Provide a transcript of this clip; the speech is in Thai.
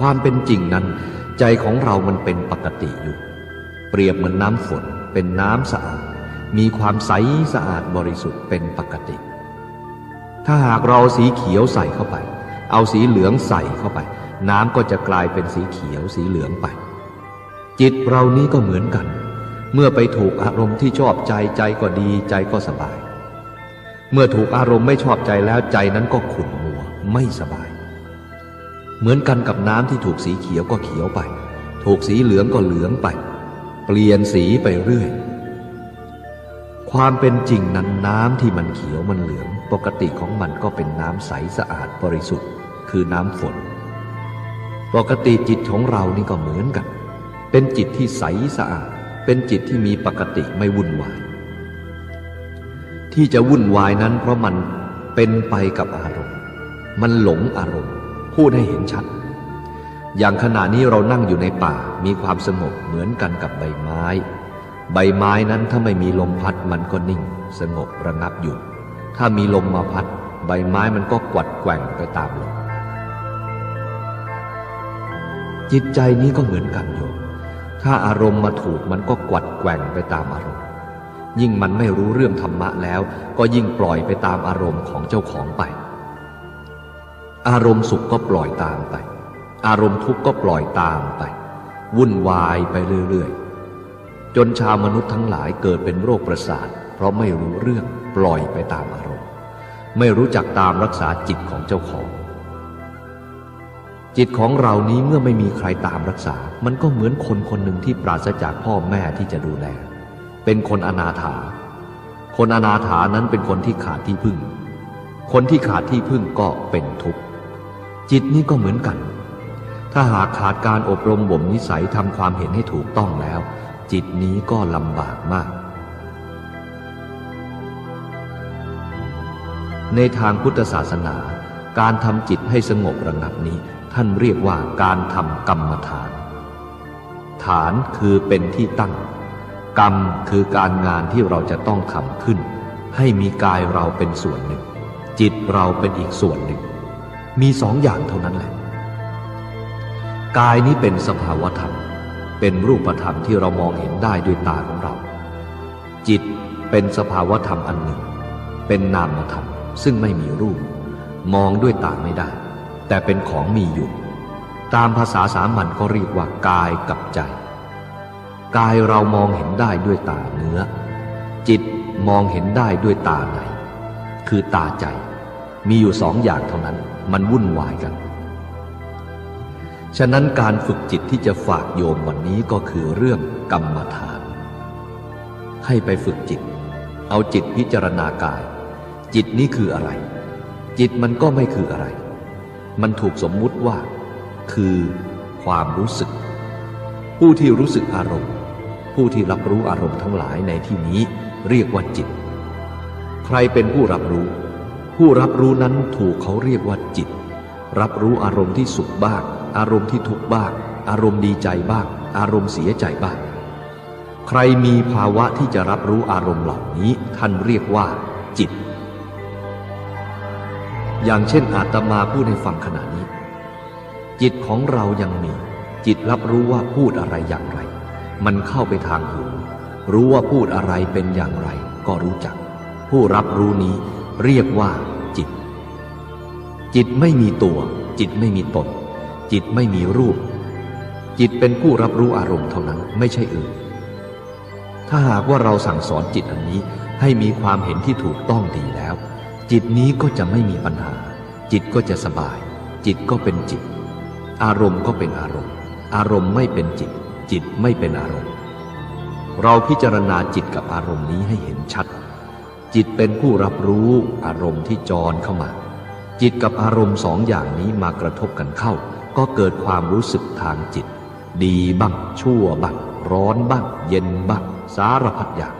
ความเป็นจริงนั้น ใจของเรามันเป็นปกติอยู่ เปรียบเหมือนน้ำฝนเป็นน้ำสะอาด มีความใสสะอาดบริสุทธิ์เป็นปกติ ถ้าหากเราสีเขียวใส่เข้าไป เอาสีเหลืองใส่เข้าไป น้ำก็จะกลายเป็นสีเขียวสีเหลืองไป จิตเรานี้ก็เหมือนกัน เมื่อไปถูกอารมณ์ที่ชอบใจใจก็ดีใจก็สบาย เมื่อถูกอารมณ์ไม่ชอบใจแล้วใจนั้นก็ขุ่นมัวไม่สบาย เหมือนกันกับน้ำที่ถูกสีเขียวก็เขียวไป ถูกสีเหลืองก็เหลืองไป เปลี่ยนสีไปเรื่อย ความเป็นจริงนั้นน้ำที่มันเขียวมันเหลือง ปกติของมันก็เป็นน้ำใสสะอาดบริสุทธิ์ คือน้ำฝน ปกติจิตของเรานี่ก็เหมือนกัน เป็นจิตที่ใสสะอาด เป็นจิตที่มีปกติไม่วุ่นวาย ที่จะวุ่นวายนั้นเพราะมันเป็นไปกับอารมณ์ มันหลงอารมณ์ พูดให้เห็นชัด อย่างขณะนี้เรานั่งอยู่ในป่ามีความสงบเหมือนกันกับใบไม้ ใบไม้นั้นถ้าไม่มีลมพัดมันก็นิ่ง สงบระงับอยู่ ถ้ามีลมมาพัด ใบไม้มันก็กวัดแกว่งไปตามลมจิตใจนี้ก็เหมือนกันโยมถ้าอารมณ์มาถูกมันก็กวัดแกว่งไปตามอารมณ์ ยิ่งมันไม่รู้เรื่องธรรมะแล้ว ก็ยิ่งปล่อยไปตามอารมณ์ของเจ้าของไป อารมณ์สุขก็ปล่อยตามไป อารมณ์ทุกข์ก็ปล่อยตามไป วุ่นวายไปเรื่อยๆ จนชาวมนุษย์ทั้งหลายเกิดเป็นโรคประสาท เพราะไม่รู้เรื่องปล่อยไปตามอารมณ์ ไม่รู้จักตามรักษาจิตของเจ้าของ จิตของเรานี้เมื่อไม่มีใครตามรักษา มันก็เหมือนคนคนหนึ่งที่ปราศจากพ่อแม่ที่จะดูแล เป็นคนอนาถา คนอนาถานั้นเป็นคนที่ขาดที่พึ่ง คนที่ขาดที่พึ่งก็เป็นทุกข์ จิตนี้ก็เหมือนกัน ถ้าหากขาดการอบรมบ่มนิสัยทำความเห็นให้ถูกต้องแล้ว จิตนี้ก็ลำบากมาก ในทางพุทธศาสนา การทำจิตให้สงบระงับนี้ ท่านเรียกว่าการทำกรรมฐาน ฐานคือเป็นที่ตั้ง กรรมคือการงานที่เราจะต้องทำขึ้น ให้มีกายเราเป็นส่วนหนึ่ง จิตเราเป็นอีกส่วนหนึ่ง มีสองอย่างเท่านั้นแหละ กายนี้เป็นสภาวธรรม เป็นรูปธรรมที่เรามองเห็นได้ด้วยตาของเรา จิตเป็นสภาวธรรมอันหนึ่ง เป็นนามธรรมซึ่งไม่มีรูป มองด้วยตาไม่ได้ แต่เป็นของมีอยู่ ตามภาษาสามัญก็เรียกว่ากายกับใจ กายเรามองเห็นได้ด้วยตาเนื้อ จิตมองเห็นได้ด้วยตาในคือตาใจ มีอยู่สองอย่างเท่านั้น มันวุ่นวายกัน ฉะนั้นการฝึกจิตที่จะฝากโยมวันนี้ก็คือเรื่องกรรมฐาน ให้ไปฝึกจิต เอาจิตพิจารณากาย จิตนี้คืออะไร จิตมันก็ไม่คืออะไร มันถูกสมมุติว่า คือความรู้สึก ผู้ที่รู้สึกอารมณ์ ผู้ที่รับรู้อารมณ์ทั้งหลายในที่นี้เรียกว่าจิต ใครเป็นผู้รับรู้ ผู้รับรู้นั้นถูกเขาเรียกว่าจิต รับรู้อารมณ์ที่สุขบ้าง อารมณ์ที่ทุกข์บ้าง อารมณ์ดีใจบ้าง อารมณ์เสียใจบ้าง ใครมีภาวะที่จะรับรู้อารมณ์เหล่านี้ท่านเรียกว่า จิต อย่างเช่นอาตมาพูดให้ฟังขณะนี้ จิตของเรายังมี จิตรับรู้ว่าพูดอะไรอย่างไร มันเข้าไปทางหูรู้ว่าพูดอะไรเป็นอย่างไร ก็รู้จัก ผู้รับรู้นี้ เรียกว่าจิต จิตไม่มีตัว จิตไม่มีตน จิตไม่มีรูป จิตเป็นผู้รับรู้อารมณ์เท่านั้นไม่ใช่อื่น ถ้าหากว่าเราสั่งสอนจิตอันนี้ให้มีความเห็นที่ถูกต้องดีแล้ว จิตนี้ก็จะไม่มีปัญหา จิตก็จะสบาย จิตก็เป็นจิต อารมณ์ก็เป็นอารมณ์ อารมณ์ไม่เป็นจิต จิตไม่เป็นอารมณ์ เราพิจารณาจิตกับอารมณ์นี้ให้เห็นชัด จิตเป็นผู้รับรู้อารมณ์ที่จรเข้ามา จิตกับอารมณ์สองอย่างนี้มากระทบกันเข้า ก็เกิดความรู้สึกทางจิต ดีบ้างชั่วบ้างร้อนบ้างเย็นบ้างสารพัดอย่าง